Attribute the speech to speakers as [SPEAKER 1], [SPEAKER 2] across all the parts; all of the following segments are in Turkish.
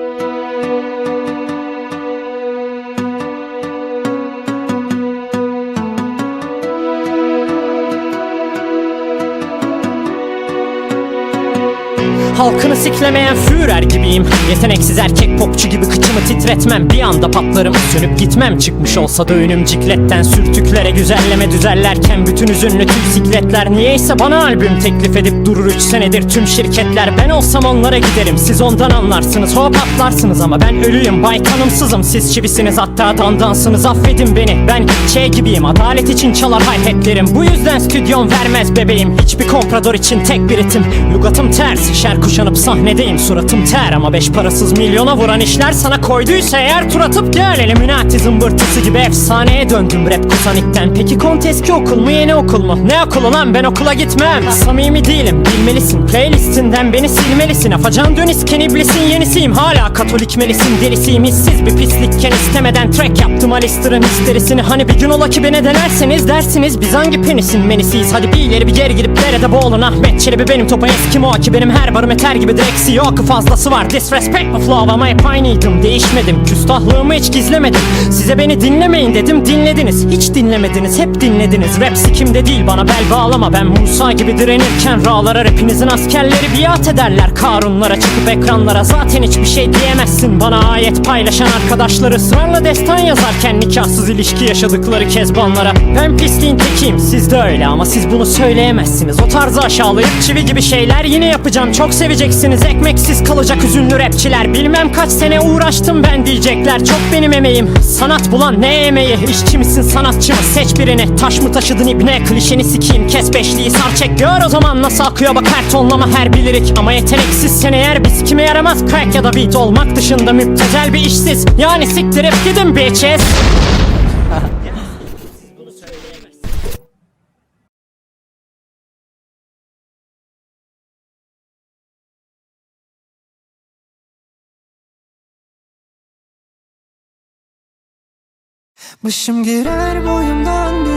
[SPEAKER 1] Música Halkını siklemeyen Führer gibiyim. Yeteneksiz erkek popçu gibi kıçımı titretmem. Bir anda patlarım sönüp gitmem. Çıkmış olsa da önüm cikletten. Sürtüklere güzelleme düzellerken Bütün üzünlü tüm sikletler. Niyeyse bana albüm teklif edip durur üç senedir tüm şirketler. Ben olsam onlara giderim. Siz ondan anlarsınız. Hop atlarsınız ama ben ölüyüm. Bay tanımsızım. Siz çivisiniz hatta dandansınız. Affedin beni. Ben şey gibiyim. Adalet için çalar hayretlerim Bu yüzden stüdyon vermez bebeğim. Hiçbir komprador için tek bir ritim. Lugatım ters. Şer kuşanıp sahnedeyim. Suratım ter ama beş parasız milyona vuran işler Sana koyduysa eğer tur atıp gel. Illuminati zımbırtısı gibi efsaneye döndüm rap kusanikten. Peki kont eski okul mu yeni okul mu? Ne okulu lan? Ben okula gitmem. Samimi değilim bilmelisin. Playlistinden beni silmelisin. Afacan dönisken iblisin yenisiyim. Hala katolik melisin delisiyim. Hissiz bir pislikken istemeden track yaptım. Alister'ın histerisini. Hani bir gün ola ki beni denerseniz dersiniz. Biz hangi penisin menisiyiz? Hadi bir ileri bir geri gidip derede boğulun. Ahmet Çelebi benim topa Eskimo ki benim her barım eter gibi direksi yok Fazlası var. Disrespect of love ama hep aynıydım. Değişmedim. Küstahlığımı hiç gizlemedim. Size beni dinlemeyin dedim. Dinlediniz. Hiç dinlemediniz. Hep dinlediniz. Rap sikimde değil. Bana bel bağlama. Ben Musa gibi direnirken rağlara rapinizin askerleri biat ederler. Karunlara çıkıp ekranlara zaten hiçbir şey diyemezsin. Bana ayet paylaşan arkadaşları ısrarla destan yazarken Nikahsız ilişki yaşadıkları kezbanlara. Ben pisliğin tekiyim. Siz de öyle ama siz bunu söyleyemezsiniz. O tarzı aşağılayıp çivi gibi şeyler yine yapacağım. Çok seveceksiniz. Ekmeksiz kalacak üzünlü rapçiler. Bilmem kaç sene uğraştım ben diyecekler. Çok benim emeğim. Sanat bulan ne emeği? İşçi misin sanatçı mı? Seç birini. Taş mı taşıdın ibne klişeni sikeyim Kes beşliği. Sar çek gör o zaman nasıl akıyor. Bak her tonlama her bilirik. Ama yeteneksiz sen eğer biz kime yaramaz? Crack ya da beat olmak dışında müptezel bir işsiz. Yani siktirip gidin bitches
[SPEAKER 2] Başım girer boyumdan büyük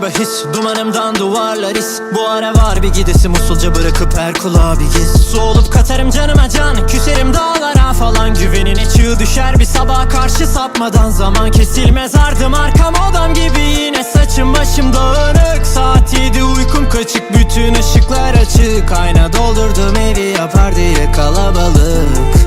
[SPEAKER 2] mevzular bahis Dumanımdan duvarlar is. Bu ara var bir gidesim. Usulca bırakıp her kulağa bir giz Su olup katarım canıma can. Küserim dağlara falan. Güvenine çığ düşer bir sabaha karşı sapmadan. Zaman kesilmez ardım. Arkam odam gibi Yine saçım başım dağınık. Saat yedi uykum kaçık. Bütün ışıklar açık. Ayna doldurdum evi yapar diye kalabalık